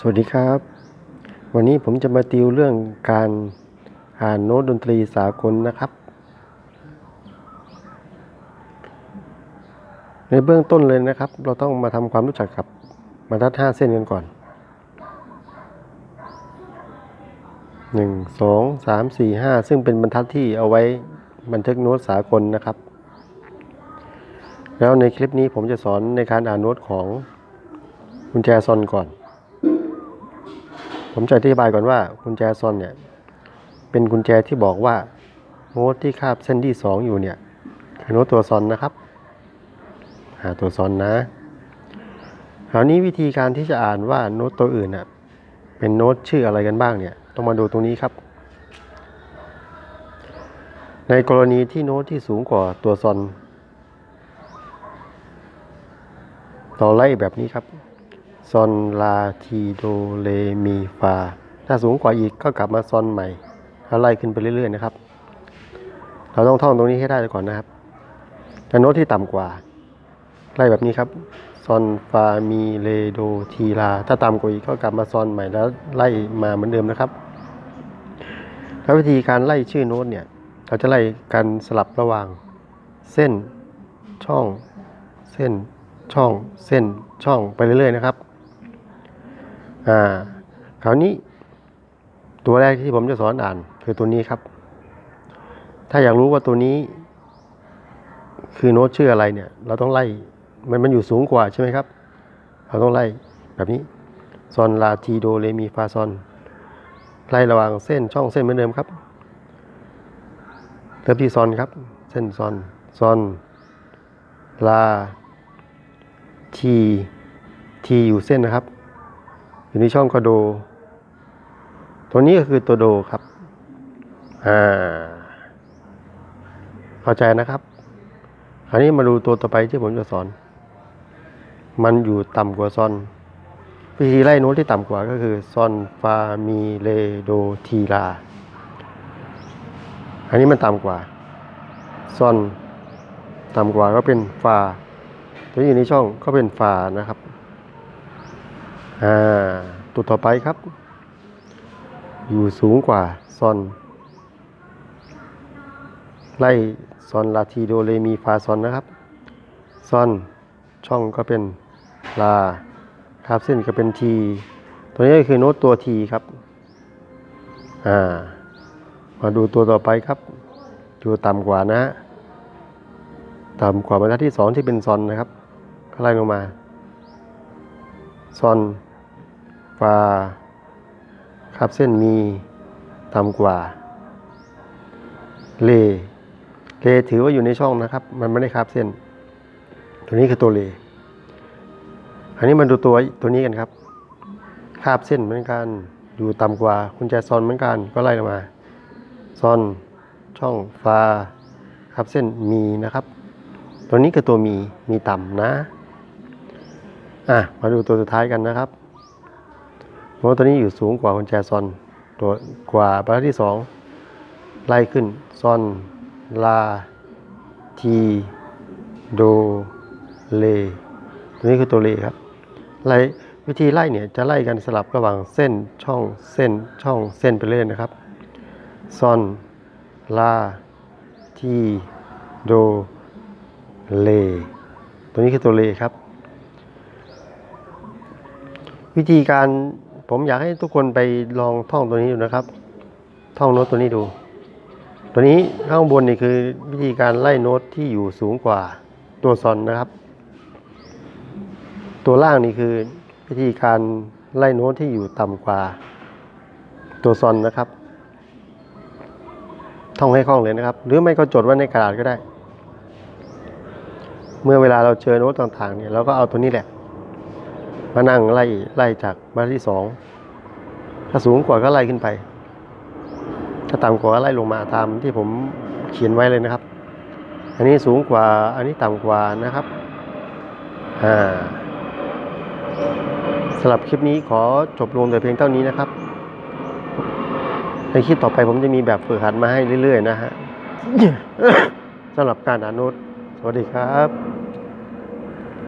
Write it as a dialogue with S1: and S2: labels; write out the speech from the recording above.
S1: สวัสดีครับ วันนี้ผมจะมาติวเรื่องการอ่านโน้ตดนตรีสากลนะครับ ในเบื้องต้นเลยนะครับ เราต้องมาทำความรู้จักกับบรรทัดห้าเส้นกันก่อนหนึ่งสองสามสี่ห้าซึ่งเป็นบรรทัดที่เอาไว้บันทึกโน้ตสากลนะครับ แล้วในคลิปนี้ผมจะสอนในการอ่านโน้ตของกุญแจซอนก่อน ผมจะอธิบายก่อนว่ากุญแจซอนเนี่ย เป็นกุญแจที่บอกว่าโน้ตที่คาบเส้นที่สองอยู่เนี่ยคือโน้ตตัวซอนนะครับ หาตัวซอนนะคราวนี้วิธีการที่จะอ่านว่าโน้ตตัวอื่นน่ะเป็นโน้ตชื่ออะไรกันบ้างเนี่ย ต้องมาดูตรงนี้ครับ ในกรณีที่โน้ตที่สูงกว่าตัวซอนเราไล่แบบนี้ครับ ซอนลาทีโดเลมีฟา ถ้าสูงกว่าอีกก็กลับมาซอนใหม่แล้วไล่ขึ้นไปเรื่อยๆนะครับ เราต้องท่องตรงนี้ให้ได้ก่อนนะครับแต่โน้ตที่ต่ำกว่า ไล่แบบนี้ครับซอนฟามีเลโดทีลา ถ้าต่ำกว่าอีกก็กลับมาซอนใหม่แล้วไล่มาเหมือนเดิมนะครับ แล้ววิธีการไล่ชื่อโน้ตเนี่ย เราจะไล่กันสลับระหว่าง เส้นช่อง เส้นช่อง เส้นช่องไปเรื่อยๆนะครับ อ่าคราวนี้ ตัวแรกที่ผมจะสอนอ่าน คือตัวนี้ครับ ถ้าอยากรู้ว่าตัวนี้ คือโน้ตชื่ออะไรเนี่ย เราต้องไล่ มันมันอยู่สูงกว่าใช่ไหมครับ เราต้องไล่แบบนี้ซอนลาทีโดเรมีฟาซอนไล่ระหว่างเส้นช่องเส้นเหมือนเดิมครับเริ่มที่ซอนครับ เส้นซอนซอนลาทีทีอยู่เส้นนะครับ อยู่ในช่องก็โด ตัวนี้ก็คือตัวโดครับ อ่า เข้าใจนะครับ คราวนี้มาดูตัวต่อไปที่ผมจะสอน มันอยู่ต่ำกว่าซอนวิธีไล่โน้ตที่ต่ำกว่าก็คือซอนฟามีเลโดทีลา อันนี้มันต่ำกว่าซอนต่ำกว่าก็เป็นฟาตัวอยู่ในช่องก็เป็นฟานะครับ อ่าตัวต่อไปครับ อยู่สูงกว่าซอน ไล่ซอนลาทีโดเรมีฟาซอนนะครับซอนช่องก็เป็นลาคาบเส้นก็เป็นที ตัวนี้ก็คือโน้ตตัวทีครับ อ่า มาดูตัวต่อไปครับอยู่ต่ำกว่านะฮะต่ำกว่าบรรทัดที่สองที่เป็นซอนนะครับก็ไล่ลงมาซอน ฟาคาบเส้นมีต่ำกว่า เล เลถือว่าอยู่ในช่องนะครับ มันไม่ได้คาบเส้น ตัวนี้คือตัวเล อันนี้มาดูตัวตัวนี้กันครับ คาบเส้นเหมือนกัน อยู่ต่ำกว่า คุณแจซอนเหมือนกัน ก็ไล่ลงมาซอนช่องฟาคาบเส้นมีนะครับ ตัวนี้คือตัวมี มีต่ำนะ อะ มาดูตัวสุดท้ายกันนะครับ โน้ตตัวนี้อยู่สูงกว่ากุญแจซอนตัวกว่าบรรทัดที่สองไล่ขึ้นซอน ลา ที โด เล ตัวนี้คือตัวเลครับไล่วิธีไล่เนี่ยจะไล่กันสลับระหว่างเส้นช่องเส้นช่องเส้นไปเรื่อยนะครับซอน ลา ที โด เล ตัวนี้คือตัวเลครับ วิธีการ ผมอยากให้ทุกคนไปลองท่องตัวนี้ดูนะครับ ท่องโน้ตตัวนี้ดู ตัวนี้ข้างบนนี่คือวิธีการไล่โน้ตที่อยู่สูงกว่าตัวซอนนะครับ ตัวล่างนี่คือวิธีการไล่โน้ตที่อยู่ต่ำกว่าตัวซอนนะครับ ท่องให้คล่องเลยนะครับ หรือไม่ก็จดไว้ในกระดาษก็ได้ เมื่อเวลาเราเจอโน้ตต่างๆเนี่ยเราก็เอาตัวนี้แหละ มานั่งไล่ไล่จากมาที่สองถ้าสูงกว่าก็ไล่ขึ้นไป ถ้าต่ำกว่าก็ไล่ลงมาตามที่ผมเขียนไว้เลยนะครับ อันนี้สูงกว่าอันนี้ต่ำกว่านะครับอ่าสำหรับคลิปนี้ขอจบลงแต่เพียงเท่านี้นะครับในคลิปต่อไปผมจะมีแบบฝึกหัดมาให้เรื่อยๆ นะฮะสำหรับการอ่านโน้ตสวัสดีครับ